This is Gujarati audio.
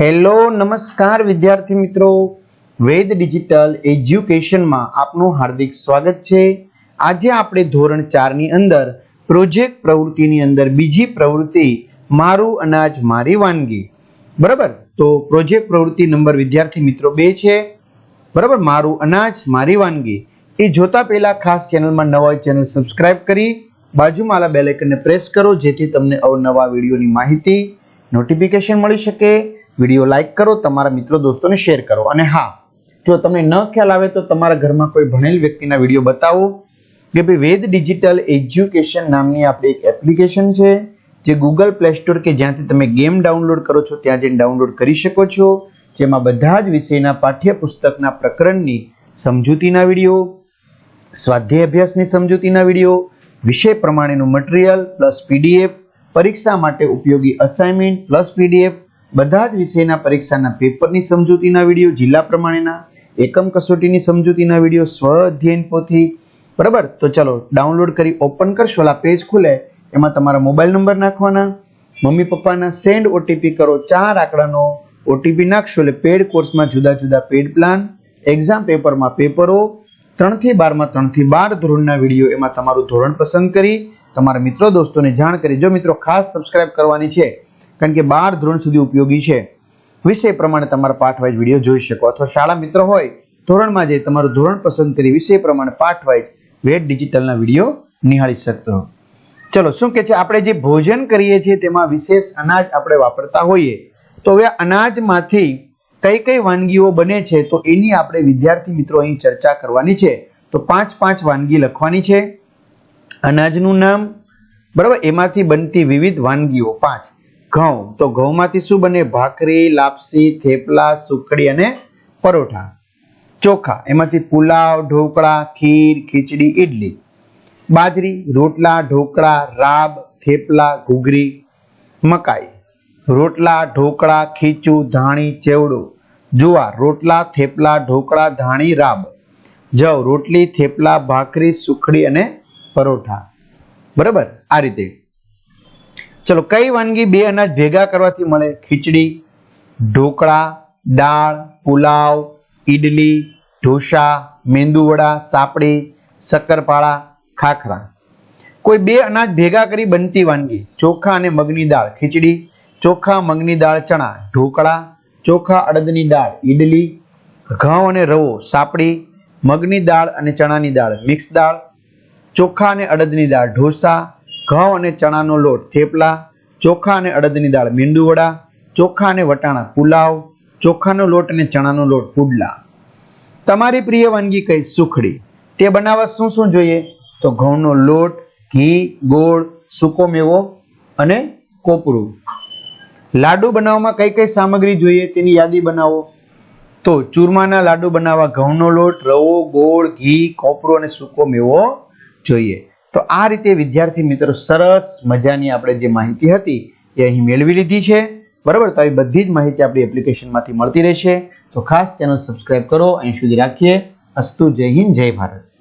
હેલો, નમસ્કાર વિદ્યાર્થી મિત્રો. વેદ ડિજિટલ એજ્યુકેશનમાં આપનું હાર્દિક સ્વાગત છે. આજે આપણે ધોરણ ચારની અંદર પ્રોજેક્ટ પ્રવૃત્તિની અંદર બીજી પ્રવૃત્તિ, મારું અનાજ, મારી વાનગી. બરાબર? તો પ્રોજેક્ટ પ્રવૃત્તિ નંબર વિદ્યાર્થી મિત્રો બે છે. બરાબર? મારું અનાજ, મારી વાનગી. એ જોતા પહેલા ખાસ ચેનલમાં નવા ચેનલ સબસ્ક્રાઇબ કરી, બાજુમાં આલા બેલ પ્રેસ કરો, જેથી તમને અવનવા વિડીયોની માહિતી, નોટિફિકેશન મળી શકે. વીડિયો લાઈક કરો, તમારા મિત્રો દોસ્તોને શેર કરો. અને હા, જો તમને ન ખ્યાલ આવે તો તમારા ઘરમાં કોઈ ભણેલ વ્યક્તિના વીડિયો બતાવો. કે ભાઈ વેદ ડિજિટલ એજ્યુકેશન નામની આપણી એક એપ્લિકેશન છે, જે ગૂગલ પ્લે સ્ટોર કે જ્યાંથી તમે ગેમ ડાઉનલોડ કરો છો, ત્યાં જઈને ડાઉનલોડ કરી શકો છો. જેમાં બધા જ વિષયના પાઠ્યપુસ્તકના પ્રકરણની સમજૂતીના વીડિયો સ્વાધ્યાય અભ્યાસની સમજૂતીના વીડિયો, વિષય પ્રમાણેનું મટીરિયલ પ્લસ પીડીએફ પરીક્ષા માટે ઉપયોગી અસાઇનમેન્ટ પ્લસ પીડીએફ બધા જ વિષયના પરીક્ષાના પેપરની સમજૂતીના વીડિયો, જિલ્લા પ્રમાણેના, એકમ કસોટીની સમજૂતીના વીડિયો, સ્વ અધ્યયન પોથી. બરાબર? તો ચલો, ડાઉનલોડ કરી, ઓપન કરશો ઓલા પેજ ખુલે. એમાં તમારા મોબાઈલ નંબર નાખવાના. મમ્મી પપ્પાના સેન્ડ ઓટીપી કરો. ચાર આંકડાનો ઓટીપી નાખશો એટલે પેડ કોર્સમાં જુદા જુદા પેડ પ્લાન, એક્ઝામ પેપરમાં પેપરો, ત્રણથી બારમાં ત્રણથી બાર ધોરણના વીડિયો એમાં તમારું ધોરણ પસંદ કરી, તમારા મિત્રો, દોસ્તોને જાણ કરી. જો મિત્રો ખાસ સબસ્ક્રાઇબ કરવાની છે કારણ કે બાર ધોરણ સુધી ઉપયોગી છે. વિષય પ્રમાણે તમારા પાઠ વાઇઝ વીડિયો જોઈ શકો અથવા શાળા મિત્ર હોય, ધોરણમાં જઈ તમારું ધોરણ પસંદ કરી વિષય પ્રમાણે પાઠ વાઇઝ વેટ ડિજિટલના વીડિયો નિહાળી શકતો. ચલો, શું કે છે? આપણે જે ભોજન કરીએ છીએ તેમાં વિશેષ અનાજ આપણે વાપરતા હોઈએ. તો હવે અનાજમાંથી કઈ કઈ વાનગીઓ બને છે તો એની આપણે વિદ્યાર્થી મિત્રો અહીં ચર્ચા કરવાની છે. તો પાંચ પાંચ વાનગી લખવાની છે. અનાજનું નામ, બરાબર? એમાંથી બનતી વિવિધ વાનગીઓ પાંચ. ઘઉં. તો ઘઉંમાંથી શું બને? ભાખરી, લાપસી, થેપલા, સુખડી અને પરોઠા. ચોખા. એમાંથી પુલાવ, ઢોકળા, ખીર, ખીચડી ઇડલી બાજરી, રોટલા, ઢોકળા, રાબ, થેપલા, ઘૂઘરી, મકાઈ. રોટલા, ઢોકળા, ખીચું, ધાણી, ચેવડો. જુવાર. રોટલા, થેપલા, ઢોકળા, ધાણી, રાબ. જવ. રોટલી, થેપલા, ભાખરી, સુખડી અને પરોઠા. બરાબર? આ રીતે. ચલો, કઈ વાનગી બે અનાજ ભેગા કરવાથી મળે? ખીચડી, ઢોકળા, દાળ, પુલાવ, ઈડલી, ઢોસા, મેંદુવડા, સાપડી, શક્કરપાળા, ખાખરા. કોઈ બે અનાજ ભેગા કરી બનતી વાનગી? ચોખા અને મગની દાળ. ખીચડી, ચોખા, મગની દાળ, ચણા. ઢોકળા, ચોખા, અડદની દાળ. ઈડલી, ઘઉં અને રવો. સાપડી, મગની દાળ અને ચણાની દાળ. મિક્સ દાળ, ચોખા અને અડદની દાળ. ઢોસા ઘઉં અને ચણાનો લોટ થેપલા, ચોખા અને અડદની દાળ મેંદુવડા ચોખા અને વટાણા પુલાવ, ચોખાનો લોટ અને ચણાનો લોટ પુડલા. તમારી પ્રિય વાનગી કઈ? સુખડી. તે બનાવવા શું શું જોઈએ? તો ઘઉંનો લોટ, ઘી, ગોળ, સૂકો મેવો અને કોપરું. લાડુ બનાવવામાં કઈ કઈ સામગ્રી જોઈએ તેની યાદી બનાવો? તો ચૂરમાના લાડુ બનાવવા ઘઉંનો લોટ, રવો, ગોળ, ઘી, કોપરો અને સૂકો મેવો જોઈએ. તો આ રીતે વિદ્યાર્થી મિત્રો સરસ મજાની આપણે જે માહિતી હતી એ અહીં મેળવી લીધી છે. બરાબર? તો આવી બધી જ માહિતી આપણી એપ્લિકેશનમાંથી મળતી રહેશે. તો ખાસ ચેનલ સબસ્ક્રાઇબ કરો. અહીં સુધી રાખીએ. અસ્તુ જય હિન્દ, જય ભારત.